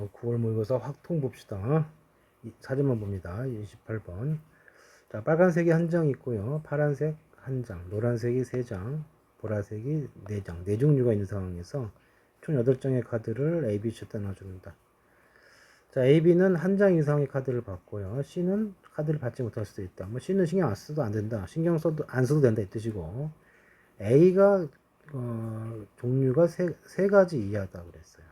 어, 9월 모의고사 확통 봅시다. 이, 사진만 봅니다. 28번. 자, 빨간색이 한 장 있고요. 파란색 한 장, 노란색이 세 장, 보라색이 네 장, 네 종류가 있는 상황에서 총 8장의 카드를 A, B, C에 나눠줍니다. 자, A, B는 한 장 이상의 카드를 받고요. C는 카드를 받지 못할 수도 있다. 뭐 C는 신경 안 써도 안 된다. 신경 써도 안 써도 된다 이 뜻이고 A가 어, 종류가 세, 세 가지 이하다 그랬어요.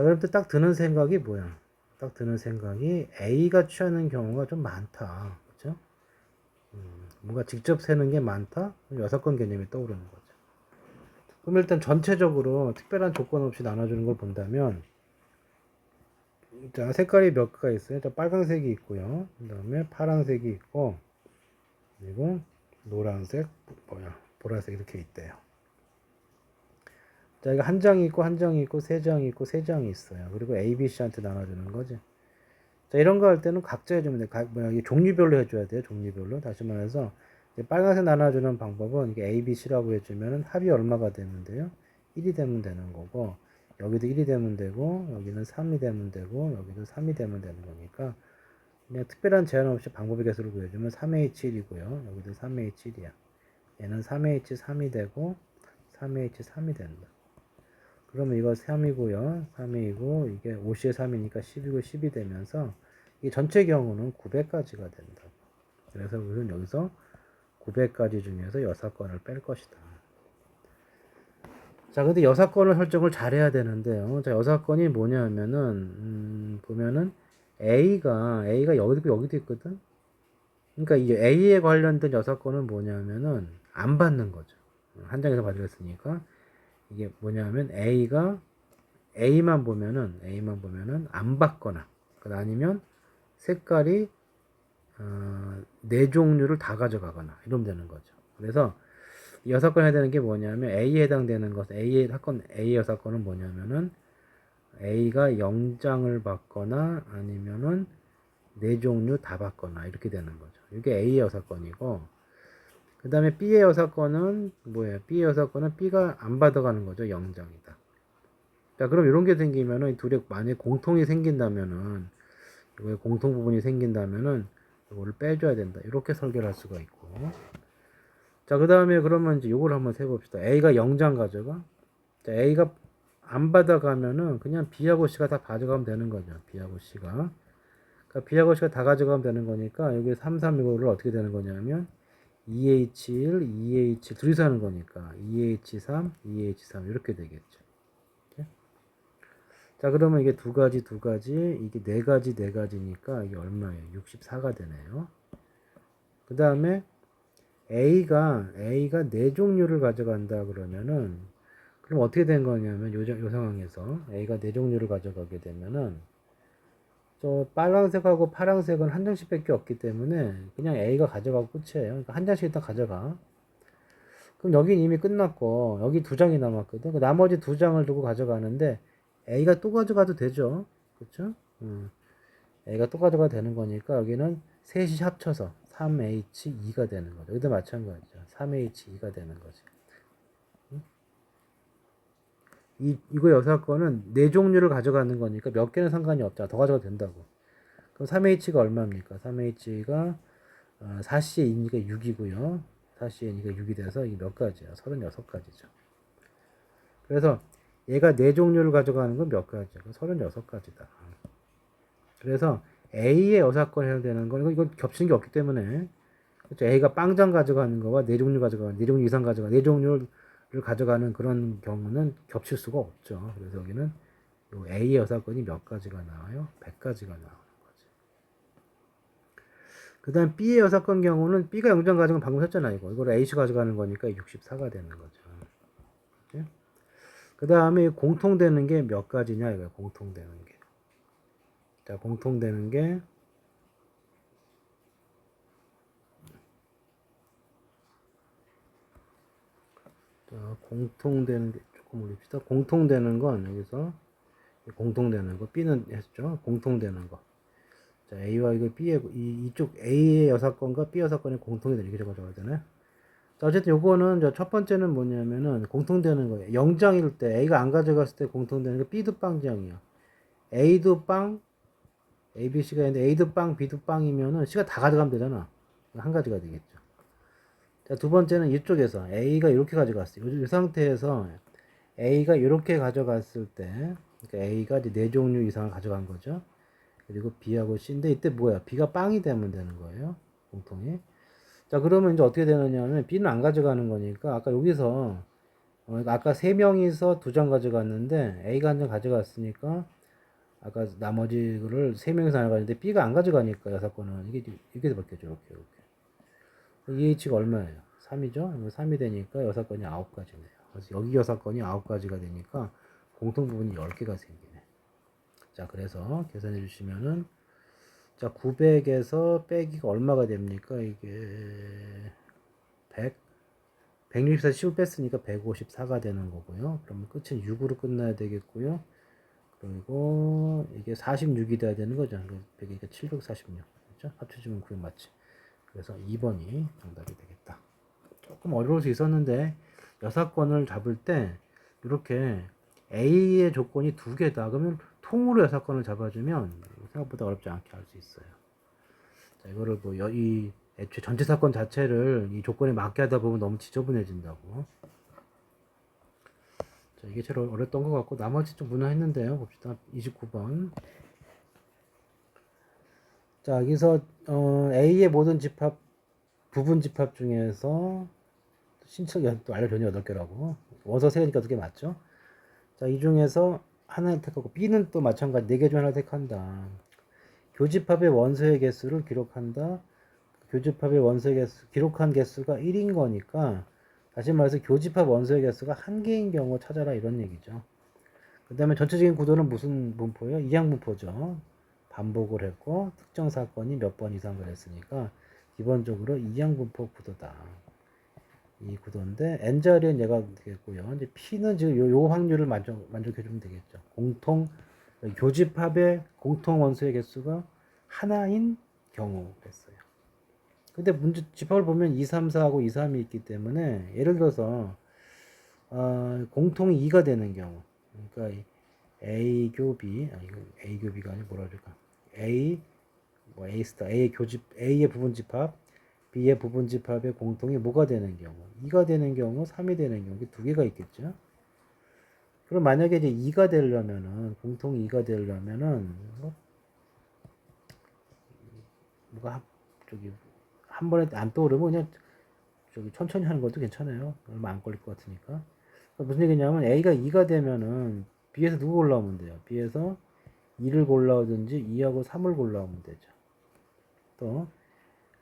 자, 그럼 딱 드는 생각이 뭐야? 딱 드는 생각이 A가 취하는 경우가 좀 많다. 그죠? 음, 뭔가 직접 세는 게 많다? 여섯 건 개념이 떠오르는 거죠. 그럼 일단 전체적으로 특별한 조건 없이 나눠주는 걸 본다면, 자, 색깔이 몇 개가 있어요. 자, 빨간색이 있고요. 그 다음에 파란색이 있고, 그리고 노란색, 뭐야, 보라색 이렇게 있대요. 자, 이거 한 장이 있고, 한 장이 있고, 세 장이 있고, 세 장이 있어요. 그리고 A, B, C한테 나눠주는 거지. 자, 이런 거 할 때는 각자 해주면 돼. 각, 뭐야, 이게 종류별로 해줘야 돼요. 종류별로. 다시 말해서, 이제 빨간색 나눠주는 방법은 이게 A, B, C라고 해주면은 합이 얼마가 되면 돼요? 1이 되면 되는 거고, 여기도 1이 되면 되고, 여기는 3이 되면 되고, 여기도 3이 되면 되는 거니까, 그냥 특별한 제한 없이 방법의 개수를 구해주면 3H1이고요. 여기도 3H1이야. 얘는 3H3이 되고, 3H3이 된다. 그러면 이거 3이고요. 3이고 이게 5시에 3이니까 10이고 10이 되면서 이 전체 경우는 900가지가 된다. 그래서 우리는 여기서 900가지 중에서 6건을 뺄 것이다. 자, 근데 6건을 설정을 잘해야 되는데요. 자, 6건이 뭐냐면은 음, 보면은 A가 A가 여기도 여기도 있거든. 그러니까 이 A에 관련된 6건은 뭐냐면은 안 받는 거죠. 한 장에서 받으랬으니까 이게 뭐냐면 A가 A만 보면은 A만 보면은 안 받거나 아니면 색깔이 어, 네 종류를 다 가져가거나 이러면 되는 거죠. 그래서 이 여섯 건 해야 되는 게 뭐냐면 A에 해당되는 것 A의 사건 A 여섯 건은 뭐냐면은 A가 0장을 받거나 아니면은 네 종류 다 받거나 이렇게 되는 거죠. 이게 A의 여섯 건이고 그 다음에 B의 여사건은 뭐예요? B의 여사건은 B가 안 받아가는 거죠. 0장이다. 자, 그럼 이런 게 생기면은 둘이 만약 공통이 생긴다면은 이거에 공통 부분이 생긴다면은 이거를 빼줘야 된다. 이렇게 설계를 할 수가 있고. 자, 그 다음에 그러면 이제 이걸 한번 세봅시다. A가 0장 가져가. 자, A가 안 받아가면은 그냥 B하고 C가 다 가져가면 되는 거죠. B하고 C가. 그러니까 B하고 C가 다 가져가면 되는 거니까 여기 3, 3 이거를 어떻게 되는 거냐면 2H1, 2H 둘이서 하는 거니까 2H3, 2H3 이렇게 되겠죠. 자 그러면 이게 두 가지 두 가지 이게 네 가지 네 가지니까 이게 얼마예요? 64가 되네요. 그 다음에 A가 A가 네 종류를 가져간다 그러면은 그럼 어떻게 된 거냐면 요, 요 상황에서 A가 네 종류를 가져가게 되면은 저 빨간색하고 파란색은 한 장씩밖에 없기 때문에 그냥 A가 가져가고 끝이에요. 그러니까 한 장씩 일단 가져가. 그럼 여긴 이미 끝났고 여기 두 장이 남았거든. 그 나머지 두 장을 두고 가져가는데 A가 또 가져가도 되죠. 그렇죠? 음. A가 또 가져가도 되는 거니까 여기는 셋이 합쳐서 3H2가 되는 거죠. 여기도 마찬가지죠. 3H2가 되는 거지. 이, 이거 여섯 건은 네 종류를 가져가는 거니까 몇 개는 상관이 없잖아. 더 가져가도 된다고. 그럼 3H가 얼마입니까? 3H가 어, 4C의 2니까 6이고요. 4C의 2가 6이 돼서 이게 몇 가지야? 36가지죠. 그래서 얘가 네 종류를 가져가는 건 몇 가지야? 36가지다. 그래서 A의 여사건 해야 되는 건 이거, 이거 겹치는 게 없기 때문에 그렇죠? A가 빵장 가져가는 거와 네 종류 가져가는 네 종류 이상 가져가 네 종류를 를 가져가는 그런 경우는 겹칠 수가 없죠. 그래서 여기는 요 A의 여사건이 몇 가지가 나와요? 100가지가 나오는 거죠. 그 다음 B의 여사건 경우는 B가 0장 가져간 방금 했잖아, 이거. 이걸 A씨 가져가는 거니까 64가 되는 거죠. 네? 그 다음에 공통되는 게 몇 가지냐, 이거야, 공통되는 게. 자, 공통되는 게 자, 공통되는 게 조금 올립시다. 공통되는 건 여기서 공통되는 거 B는 했죠. 공통되는 거. 자, A와 이거 B의 이, 이쪽 A의 여사건과 B 여사건의 공통이 되는 이렇게 적어줘야 되네. 자, 어쨌든 요거는 저첫 번째는 뭐냐면은 공통되는 거예요. 영장일 때 A가 안 가져갔을 때 공통되는 게 B도 빵장이야. A도 빵, A, B, C가 있는데 A도 빵, B도 빵이면은 C가 다 가져가면 되잖아. 한 가지가 되겠죠. 자, 두 번째는 이쪽에서 A가 이렇게 가져갔어요. 이, 이 상태에서 A가 이렇게 가져갔을 때, 그러니까 A가 이제 네 종류 이상을 가져간 거죠. 그리고 B하고 C인데 이때 뭐야? B가 빵이 되면 되는 거예요. 공통이. 자, 그러면 이제 어떻게 되느냐면 B는 안 가져가는 거니까 아까 여기서 어, 아까 세 명이서 두 장 가져갔는데 A가 한 장 가져갔으니까 아까 나머지를 세 명이서 나눠가는데 B가 안 가져가니까 여섯 건은 이게 이렇게 바뀌었죠. 이렇게 이렇게. EH가 얼마예요? 3이죠? 3이 되니까 여섯 건이 아홉 가지네요. 그래서 여기 여섯 건이 아홉 가지가 되니까 공통 부분이 10개가 생기네. 자, 그래서 계산해 주시면은 자, 900에서 빼기가 얼마가 됩니까? 이게 100 164 10을 뺐으니까 154가 되는 거고요. 그러면 끝은 6으로 끝나야 되겠고요. 그리고 이게 46이 돼야 되는 거죠. 그러니까 746. 그렇죠? 합쳐주면 900 맞지. 그래서 2번이 정답이 되겠다. 조금 어려울 수 있었는데 여섯 건을 잡을 때 이렇게 A의 조건이 두 개다. 그러면 통으로 여섯 건을 잡아주면 생각보다 어렵지 않게 할 수 있어요. 자, 이거를 뭐, 여, 이, 애초에 전체 사건 자체를 이 조건에 맞게 하다 보면 너무 지저분해진다고. 자, 이게 제일 어렸던 것 같고, 나머지 좀 무난했는데요. 봅시다. 29번. 자, 여기서, 어, A의 모든 집합, 부분 집합 중에서, 신청, 또 알려줬네, 8개라고. 원서 3개니까 2개 맞죠? 자, 이 중에서 하나를 택하고, B는 또 마찬가지 4개 중 하나를 택한다. 교집합의 원소의 개수를 기록한다. 교집합의 원소의 개수, 기록한 개수가 1인 거니까, 다시 말해서 교집합 원소의 개수가 한 개인 경우 찾아라 이런 얘기죠. 그 다음에 전체적인 구도는 무슨 분포예요? 이항분포죠. 반복을 했고, 특정 사건이 몇 번 이상 그랬으니까, 기본적으로 이항분포 구도다. 이 구도인데, n자리는 얘가 되겠고요. 이제 p는 지금 요, 요 확률을 만족, 만족해 주면 되겠죠. 공통, 교집합의 공통 원소의 개수가 하나인 경우 그랬어요. 근데 문제 집합을 보면 2, 3, 4하고 2, 3이 있기 때문에 예를 들어서 어, 공통이 2가 되는 경우 그러니까 A 교비 아 이거 A 교비가 아니고 뭐라 그럴까 A 뭐 A 스타 A의 교집 A의 부분 집합 B의 부분 집합의 공통이 뭐가 되는 경우 2가 되는 경우 3이 되는 경우 두 개가 있겠죠. 그럼 만약에 이제 2가 되려면은 공통 2가 되려면은 뭐 뭐가 한- 저기 한 번에 안 떠오르면 그냥 저기 천천히 하는 것도 괜찮아요. 얼마 안 걸릴 것 같으니까. 그러니까 무슨 얘기냐면 A가 2가 되면은 B에서 누구 골라오면 돼요? B에서 2를 골라오든지 2하고 3을 골라오면 되죠. 또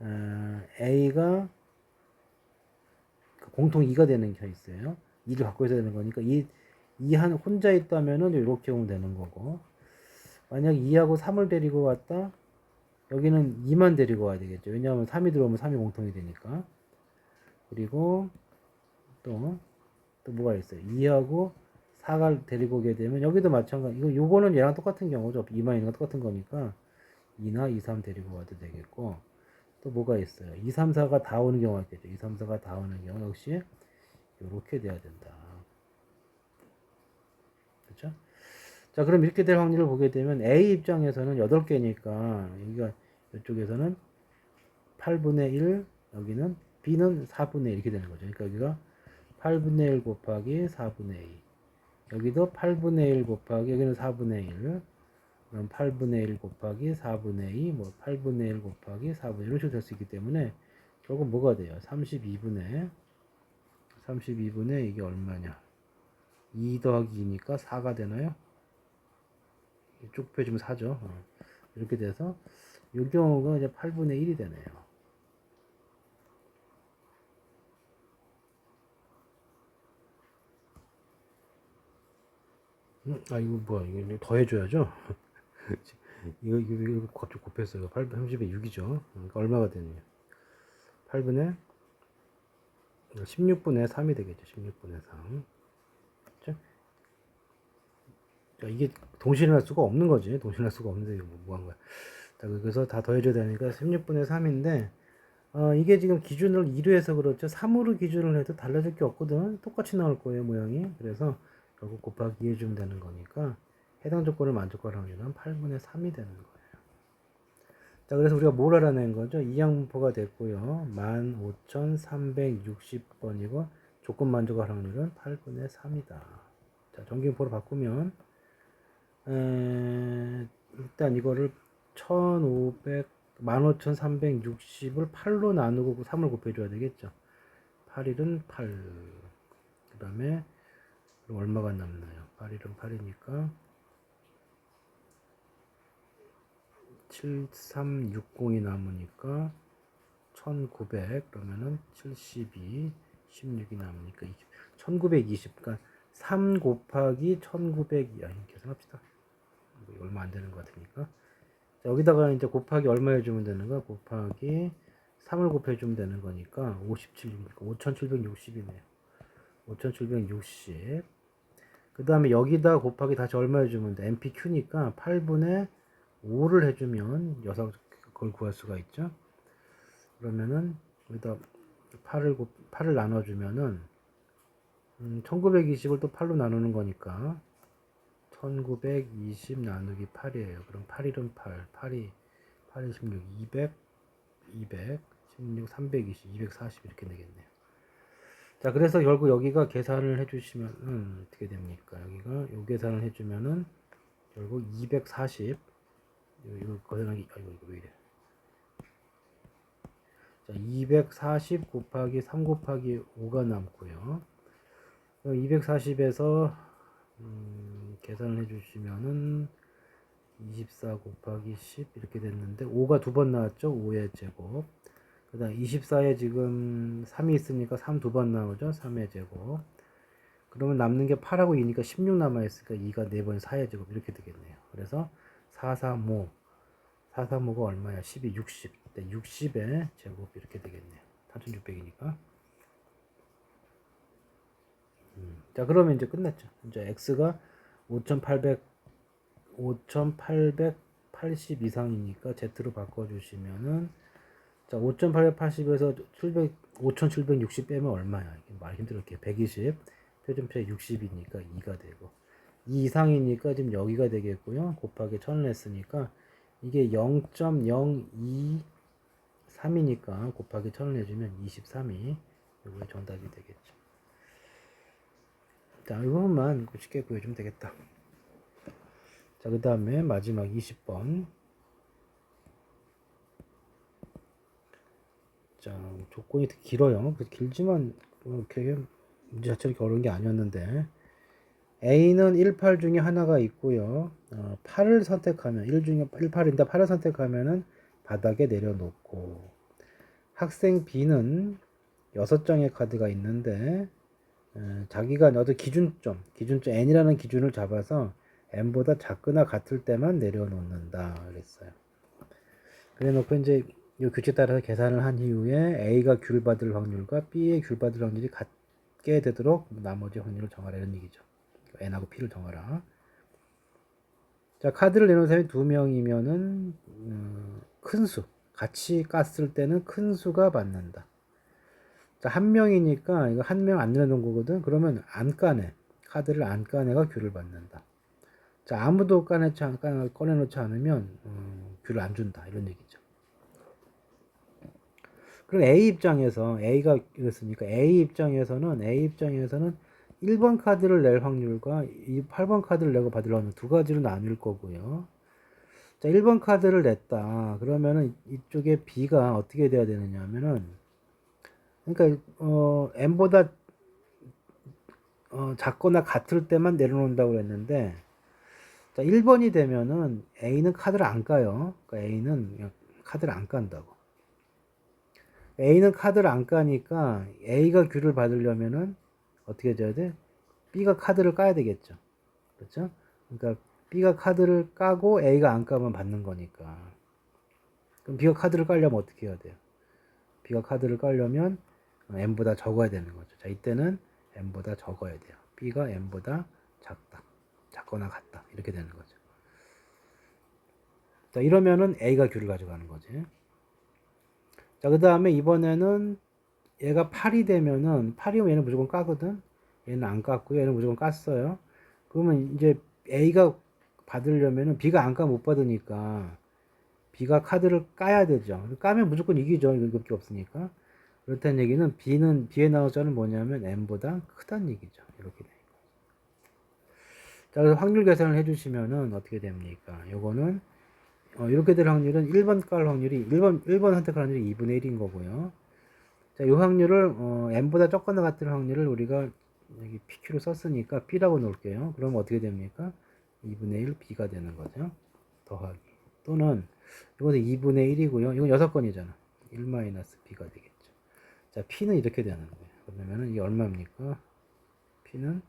어, A가 그 공통 2가 되는 게 있어요. 2를 갖고 있어야 되는 거니까 이, 2 한 혼자 있다면은 이렇게 오면 되는 거고 만약 2하고 3을 데리고 왔다 여기는 2만 데리고 와야 되겠죠. 왜냐하면 3이 들어오면 3이 공통이 되니까. 그리고 또, 또 뭐가 있어요. 2하고 4가 데리고 오게 되면 여기도 마찬가지. 이거, 요거는 얘랑 똑같은 경우죠. 2만 있는 거 똑같은 거니까 2나 2, 3 데리고 와도 되겠고. 또 뭐가 있어요. 2, 3, 4가 다 오는 경우가 있겠죠. 2, 3, 4가 다 오는 경우 역시 이렇게 돼야 된다. 그렇죠? 자, 그럼 이렇게 될 확률을 보게 되면 A 입장에서는 8개니까 여기가 이쪽에서는 8분의 1, 여기는 B는 4분의 1 이렇게 되는 거죠. 그러니까 여기가 8분의 1 곱하기 4분의 2. 여기도 8분의 1 곱하기 여기는 4분의 1. 그럼 8분의 1 곱하기 4분의 2, 뭐 8분의 1 곱하기 4분의 1 이런 식으로 될 수 있기 때문에 결국 뭐가 돼요? 32분의 32분의 이게 얼마냐? 2 더하기 2니까 4가 되나요? 쭉 펴주면 4죠. 어. 이렇게 돼서 이 경우가 이제 8분의 1이 되네요. 아 이거 뭐야 이거 더 해줘야죠. 이거 이거 이거 갑자기 곱했어요. 8 30에 6이죠. 그러니까 얼마가 되느냐? 8분의 16분의 3이 되겠죠. 16분의 3. 그렇죠? 자, 이게 동실할 수가 없는 거지. 동실할 수가 없는데 이거 뭐, 뭐한 거야. 자, 그래서 다 더해줘야 되니까 16분의 3인데 어, 이게 지금 기준을 2로 해서 그렇죠. 3으로 기준을 해도 달라질 게 없거든. 똑같이 나올 거예요, 모양이. 그래서 결국 곱하기 2 해주면 되는 거니까 해당 조건을 만족할 확률은 8분의 3이 되는 거예요. 자, 그래서 우리가 뭘 알아낸 거죠? 이항분포가 됐고요. 15,360번이고 조건 만족할 확률은 8분의 3이다. 자, 정기분포로 바꾸면 에, 일단 이거를 1500 15,360을 8로 나누고 3을 곱해줘야 되겠죠. 8일은 8. 그 다음에 얼마가 남나요? 8일은 8이니까 7360이 남으니까 1900 그러면은 72 16이 남으니까 20, 1920 그러니까 3 곱하기 1900이 아니 계산합시다. 뭐 얼마 안 되는 것 같으니까 자, 여기다가 이제 곱하기 얼마 해주면 되는 거야? 곱하기 3을 곱해주면 되는 거니까 57이니까 5760이네요. 5760. 그 다음에 여기다 곱하기 다시 얼마 해주면 돼? MPQ니까 8분의 5를 해주면 여사 그걸 구할 수가 있죠. 그러면은 여기다 8을 곱, 8을 나눠주면은 음, 1920을 또 8로 나누는 거니까 1920 나누기 8이에요. 그럼 8일은 8, 8이 8이 16, 200, 200, 16, 320, 240 이렇게 되겠네요. 자, 그래서 결국 여기가 계산을 해주시면 은 어떻게 됩니까? 여기가 요 계산을 해주면은 결국 240 이거 계산하기 아이고 이거 왜 이래? 자, 240 곱하기 3 곱하기 5가 남고요. 240에서 음, 계산을 해주시면은 24 곱하기 10 이렇게 됐는데 5가 두 번 나왔죠 5의 제곱 그 다음 24에 지금 3이 있으니까 3 두 번 나오죠? 3의 제곱. 그러면 남는 게 8하고 2니까 16 남아있으니까 2가 4번 4의 제곱 이렇게 되겠네요. 그래서 435 435가 얼마야? 12 60 60의 제곱 이렇게 되겠네요. 4600이니까. 자, 그러면 이제 끝났죠. 이제 x가 5800 5880 이상이니까 z로 바꿔 주시면은 자, 5880에서 700 5760 빼면 얼마야? 말 힘들었게 120 표준표에 60이니까 2가 되고 2 이상이니까 지금 여기가 되겠고요. 곱하기 1000을 했으니까 이게 0.023이니까 곱하기 1000을 해주면 23이 이거에 정답이 되겠죠. 자, 이 부분만 쉽게 구해주면 되겠다. 자, 그 다음에 마지막 20번. 자, 조건이 되게 길어요. 길지만, 뭐 이렇게 문제 자체가 이렇게 어려운 게 아니었는데, A는 1, 8 중에 하나가 있고요. 어, 8을 선택하면, 1 중에 1, 8인데 8을 선택하면은 바닥에 내려놓고, 학생 B는 6장의 카드가 있는데, 자기가 어떤 기준점, 기준점 n이라는 기준을 잡아서 n보다 작거나 같을 때만 내려놓는다 그랬어요. 그래놓고 이제 이 규칙 따라서 계산을 한 이후에 a가 귤 받을 확률과 b의 귤 받을 확률이 같게 되도록 나머지 확률을 정하라 이런 얘기죠. n하고 p를 정하라. 자 카드를 내놓은 사람이 두 명이면은 음, 큰 수, 같이 깠을 때는 큰 수가 받는다. 자, 한 명이니까 이거 한 명 안 내놓은 거거든. 그러면 안 까네. 카드를 안 까내가 귤을 받는다. 자, 아무도 까내지 않, 꺼내놓지 않으면 음, 귤을 안 준다. 이런 얘기 죠. 그럼 A 입장에서 A가 이랬으니까 A 입장에서는 A 입장에서는 1번 카드를 낼 확률과 이 8번 카드를 내고 받을 확률 두 가지로 나뉠 거고요. 자, 1번 카드를 냈다. 그러면은 이쪽에 B가 어떻게 돼야 되느냐 하면은 그러니까 어 m보다 어 작거나 같을 때만 내려놓는다고 그랬는데 자 1번이 되면은 A는 카드를 안 까요. 그러니까 A는 카드를 안 깐다고. A는 카드를 안 까니까 A가 귤을 받으려면은 어떻게 해줘야 돼? B가 카드를 까야 되겠죠. 그렇죠? 그러니까 B가 카드를 까고 A가 안 까면 받는 거니까. 그럼 B가 카드를 깔려면 어떻게 해야 돼요? B가 카드를 깔려면 m보다 적어야 되는 거죠. 자, 이때는 m보다 적어야 돼요. b가 m보다 작다. 작거나 같다. 이렇게 되는 거죠. 자, 이러면은 a가 q를 가져가는 거지. 자, 그 다음에 이번에는 얘가 8이 되면은 8이면 얘는 무조건 까거든. 얘는 안 깠고요. 얘는 무조건 깠어요. 그러면 이제 A가 받으려면은 B가 안 까면 못 받으니까 B가 카드를 까야 되죠. 까면 무조건 이기죠. 이거밖에 없으니까. 그렇다는 얘기는 B는 B의 나눠자는 뭐냐면 M보다 크다는 얘기죠. 이렇게 돼요. 자, 그래서 확률 계산을 해주시면은 어떻게 됩니까? 요거는 어, 이렇게 될 확률은 1번 깔 확률이 1번 1번 선택할 확률이 2분의 1인 거고요. 자, 이 확률을 어, m보다 적거나 같은 확률을 우리가 여기 PQ로 썼으니까 B라고 놓을게요. 그러면 어떻게 됩니까? 2분의 1 B가 되는 거죠. 더하기 또는 이것은 2분의 1이고요. 이건 6건이잖아. 1 마이너스 B가 되겠죠. 자, P는 이렇게 되는 거예요. 그러면은 이게 얼마입니까? P는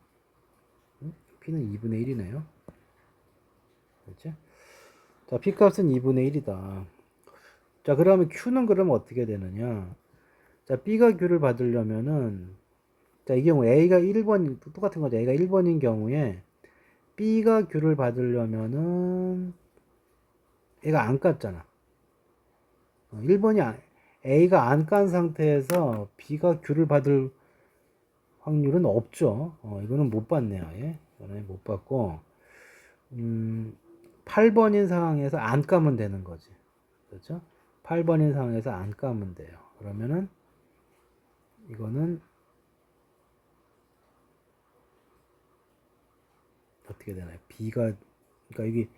음? P는 2분의 1이네요. 그렇죠? 자, P 값은 2분의 1이다. 자, 그러면 Q는 그러면 어떻게 되느냐? 자, B가 Q를 받으려면은, 자, 이 경우 A가 1번, 똑같은 거죠. A가 1번인 경우에, B가 Q를 받으려면은, 얘가 안 깠잖아. 어, 1번이, 안- A가 안 깐 상태에서 B가 Q를 받을 확률은 없죠. 어, 이거는 못 받네요. 예. 못 받고, 음, 8번인 상황에서 안 까면 되는 거지. 그렇죠? 8번인 상황에서 안 까면 돼요. 그러면은 이거는 어떻게 되나요? B가 그러니까 이게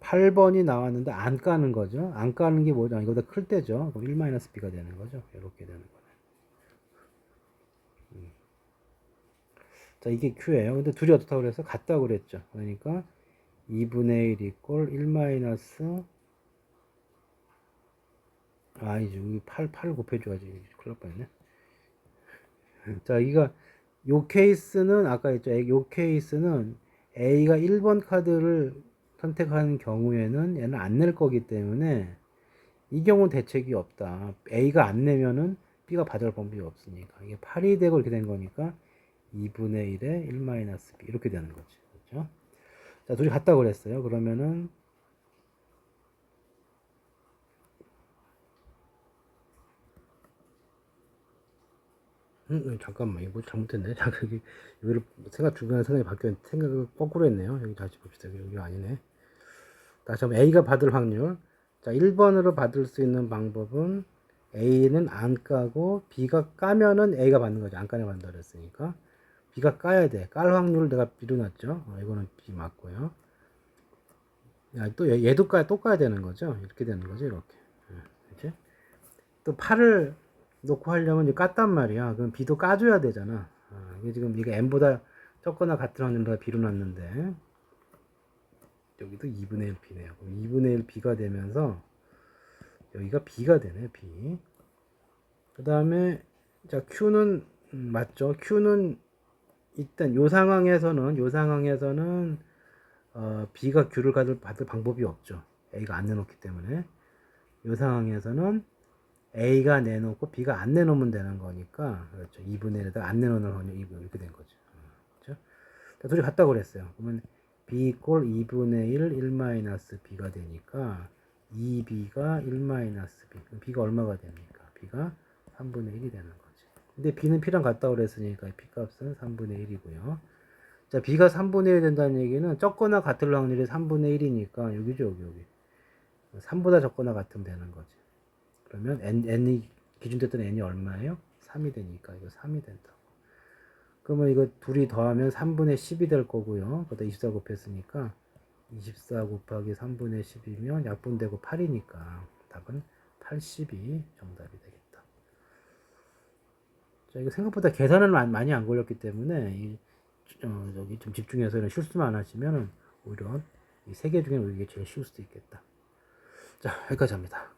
8번이 나왔는데 안 까는 거죠. 안 까는 게 뭐죠? 이거보다 클 때죠. 그럼 1-B가 되는 거죠. 이렇게 되는 거네. 음. 자, 이게 Q예요. 근데 둘이 어떻다고 그래서 같다고 그랬죠. 그러니까 2분의 1 이꼴 1 마이너스 아니죠. 여기 8, 8 곱해줘야지. 큰일 날 뻔했네. 자, 이거 요 케이스는 아까 했죠. 요 케이스는 A가 1번 카드를 선택하는 경우에는 얘는 안 낼 거기 때문에 이 경우는 대책이 없다. A가 안 내면은 B가 받을 방법이 없으니까 이게 8이 되고 이렇게 된 거니까 2분의 1에 1 마이너스 B 이렇게 되는 거지. 그렇죠? 자, 둘이 같다 그랬어요. 그러면은 음, 음, 잠깐만 이거 잘못했네. 잠깐 여기 여기를 생각 중간에 생각이 바뀌었 생각을 거꾸로 했네요. 여기 다시 봅시다. 여기 아니네. 다시 한번 A가 받을 확률. 자, 1번으로 받을 수 있는 방법은 A는 안 까고 B가 까면은 A가 받는 거죠. 안 까냐 받는다 그랬으니까. B가 까야 돼. 깔 확률을 내가 미뤄놨죠. 어, 이거는 B 맞고요. 야, 또 얘, 얘도 까, 또 까야 되는 거죠. 이렇게 되는 거죠. 이렇게. 그렇지? 또 8을 놓고 하려면 이제 깠단 말이야. 그럼 B도 까줘야 되잖아. 아, 이게 지금 이게 M보다 적거나 같은 확률로 B로 놨는데 여기도 2분의 1 B네요. 그럼 2분의 1 B가 되면서 여기가 B가 되네, B. 그 다음에, 자, Q는, 음, 맞죠? Q는 일단 요 상황에서는, 요 상황에서는, 어, B가 Q를 받을, 받을 방법이 없죠. A가 안 내놓기 때문에. 요 상황에서는 A가 내놓고 B가 안 내놓으면 되는 거니까, 그렇죠. 2분의 1에다 안 내놓는 확률 2분의 이렇게 된 거죠. 어, 그렇죠? 자, 둘이 같다고 그랬어요. 그러면 b 꼴 2분의 1, 1 마이너스 b가 되니까 2b가 1 마이너스 b. 그럼 b가 얼마가 됩니까? b가 3분의 1이 되는 거지. 근데 b는 p랑 같다고 그랬으니까 p 값은 3분의 1이고요. 자, b가 3분의 1이 된다는 얘기는 적거나 같을 확률이 3분의 1이니까 여기죠, 여기, 여기. 3보다 적거나 같으면 되는 거지. 그러면 n, n이 기준됐던 n이 얼마예요? 3이 되니까 이거 3이 된다. 그러면 이거 둘이 더하면 3분의 10이 될 거고요. 거기다 24 곱했으니까 24 곱하기 3분의 10이면 약분되고 8이니까 답은 80이 정답이 되겠다. 자, 이거 생각보다 계산은 많- 많이 안 걸렸기 때문에 이, 어, 저기 좀 집중해서 실수만 안 하시면은 오히려 이 세 개 중에 이게 제일 쉬울 수도 있겠다. 자, 여기까지 합니다.